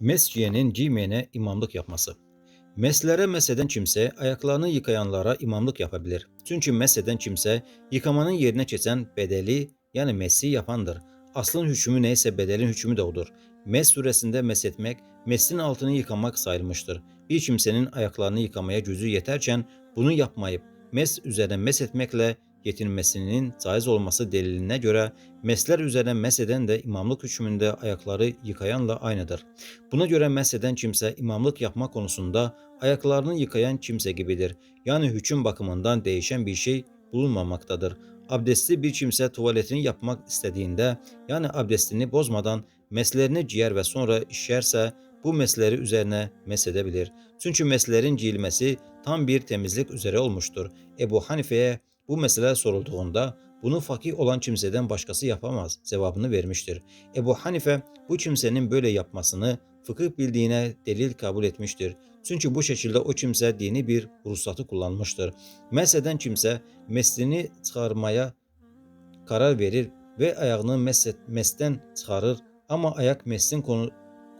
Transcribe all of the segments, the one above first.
Mesciyenin giymeyene imamlık yapması. Meslere meseden kimse ayaklarını yıkayanlara imamlık yapabilir. Çünkü meseden kimse yıkamanın yerine geçen bedeli yani messi yapandır. Aslın hükmü neyse bedelin hükmü de odur. Mes suresinde mesetmek, meslin altını yıkamak sayılmıştır. Bir kimsenin ayaklarını yıkamaya gücü yeterken bunu yapmayıp mes üzerine mesetmekle yetinmesinin caiz olması deliline göre mesler üzerine meseden de imamlık hükmünde ayakları yıkayanla aynıdır. Buna göre mesheden kimse imamlık yapma konusunda ayaklarını yıkayan kimse gibidir. Yani hüküm bakımından değişen bir şey bulunmamaktadır. Abdestli bir kimse tuvaletini yapmak istediğinde yani abdestini bozmadan meslerini giyer ve sonra işerse bu mesleri üzerine mesedebilir. Çünkü meslerin giyilmesi tam bir temizlik üzere olmuştur. Ebu Hanife'ye bu mesele sorulduğunda bunu fakih olan kimseden başkası yapamaz cevabını vermiştir. Ebu Hanife bu kimsenin böyle yapmasını fıkıh bildiğine delil kabul etmiştir. Çünkü bu şekilde o kimse dini bir ruhsatı kullanmıştır. Meseden kimse meslini çıkarmaya karar verir ve ayağını mesten çıkarır ama ayak meslin konu,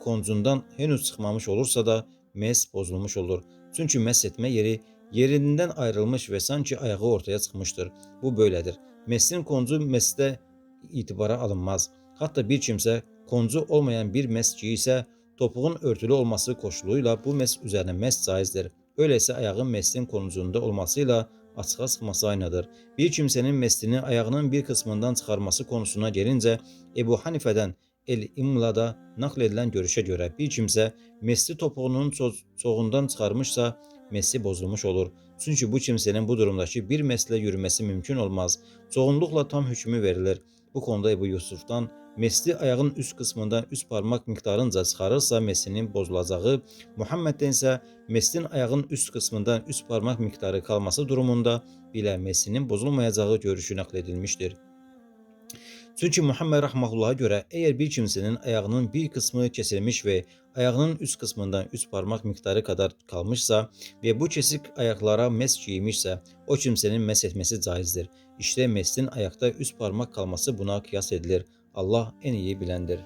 koncundan henüz çıkmamış olursa da mes bozulmuş olur. Çünki məhz etmə yeri yerindən ayrılmış və sanki ayağı ortaya çıxmışdır. Bu böylədir. Mesin koncu məsdə itibara alınmaz. Hətta bir kimsə koncu olmayan bir məski isə topuğun örtülü olması koşuluyla bu məs üzərinə məs caizdir. Öyleysə ayağın məslin konucunda olması ilə açığa çıxması aynıdır. Bir kimsənin məslini ayağının bir qismindən çıxarması konusuna gelincə Ebu Hanifədən el-İmlada naql edilən görüşə görə bir kimsə Messi topuğunun ço çoğundan çıxarmışsa, Messi bozulmuş olur. Çünki bu kimsənin bu durumdakı bir məslə yürüməsi mümkün olmaz. Çoğunluqla tam hökmü verilir. Bu konuda Ebu Yusufdan Messi ayağın üst qismindən üst barmaq miqdarınca çıxarırsa Messinin bozulacağı, Muhammeddən isə Messin ayağın üst qismindən üst barmaq miqdarı qalması durumunda belə Messinin bozulmayacağı görüşü nəql edilmişdir. Çünkü Muhammed Rahmahullah'a göre eğer bir kimsenin ayağının bir kısmı kesilmiş ve ayağının üst kısmından üst parmak miktarı kadar kalmışsa ve bu kesik ayaklara mes giymişse o kimsenin mes etmesi caizdir. İşte meslin ayakta üst parmak kalması buna kıyas edilir. Allah en iyi bilendir.